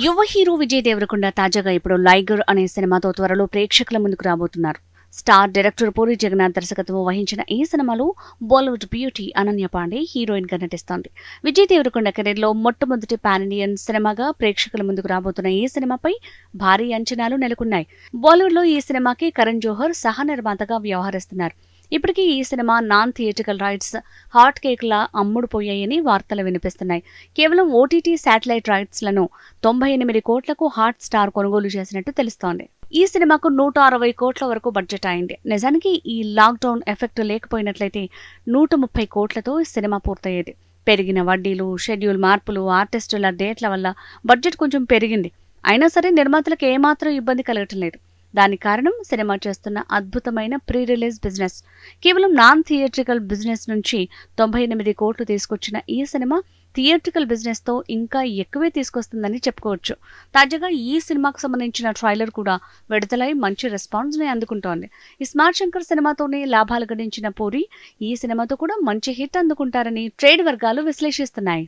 యువ హీరో విజయ్ దేవరకొండ తాజాగా ఇప్పుడు లైగర్ అనే సినిమాతో త్వరలో ప్రేక్షకుల ముందుకు రాబోతున్నారు. స్టార్ డైరెక్టర్ పూరి జగన్నాథ్ దర్శకత్వం వహించిన ఈ సినిమాలో బాలీవుడ్ బ్యూటీ అనన్య పాండే హీరోయిన్గా నటిస్తోంది. విజయ్ దేవరకొండ కెరీర్లో మొట్టమొదటి పానియన్ సినిమాగా ప్రేక్షకుల ముందుకు రాబోతున్న ఈ సినిమాపై భారీ అంచనాలు నెలకొన్నాయి. బాలీవుడ్లో ఈ సినిమాకి కరణ్ జోహర్ సహ నిర్మాతగా వ్యవహరిస్తున్నారు. ఇప్పటికీ ఈ cinema non theatrical rights hot కేక్లా అమ్ముడు అమ్ముడుపోయాయని వార్తలు వినిపిస్తున్నాయి. కేవలం ఓటీటీ శాటిలైట్ రైట్స్లను తొంభై ఎనిమిది కోట్లకు హాట్ స్టార్ కొనుగోలు చేసినట్టు తెలుస్తోంది. ఈ సినిమాకు నూట అరవై కోట్ల వరకు బడ్జెట్ అయింది. నిజానికి ఈ లాక్డౌన్ ఎఫెక్ట్ లేకపోయినట్లయితే నూట ముప్పై కోట్లతో సినిమా పూర్తయ్యేది. పెరిగిన వడ్డీలు షెడ్యూల్ మార్పులు ఆర్టిస్టుల డేట్ల వల్ల బడ్జెట్ కొంచెం పెరిగింది. అయినా సరే నిర్మాతలకు ఏమాత్రం ఇబ్బంది కలగటం లేదు. దాని కారణం సినిమా చేస్తున్న అద్భుతమైన ప్రీ రిలీజ్ బిజినెస్. కేవలం నాన్ థియేట్రికల్ బిజినెస్ నుంచి తొంభై ఎనిమిది కోట్లు తీసుకొచ్చిన ఈ సినిమా థియేట్రికల్ బిజినెస్తో ఇంకా ఎక్కువే తీసుకొస్తుందని చెప్పుకోవచ్చు. తాజాగా ఈ సినిమాకు సంబంధించిన ట్రైలర్ కూడా విడుదలై మంచి రెస్పాన్స్ని అందుకుంటోంది. ఈ స్మార్ట్ శంకర్ సినిమాతోనే లాభాలు గడించిన పూరి ఈ సినిమాతో కూడా మంచి హిట్ అందుకుంటారని ట్రేడ్ వర్గాలు విశ్లేషిస్తున్నాయి.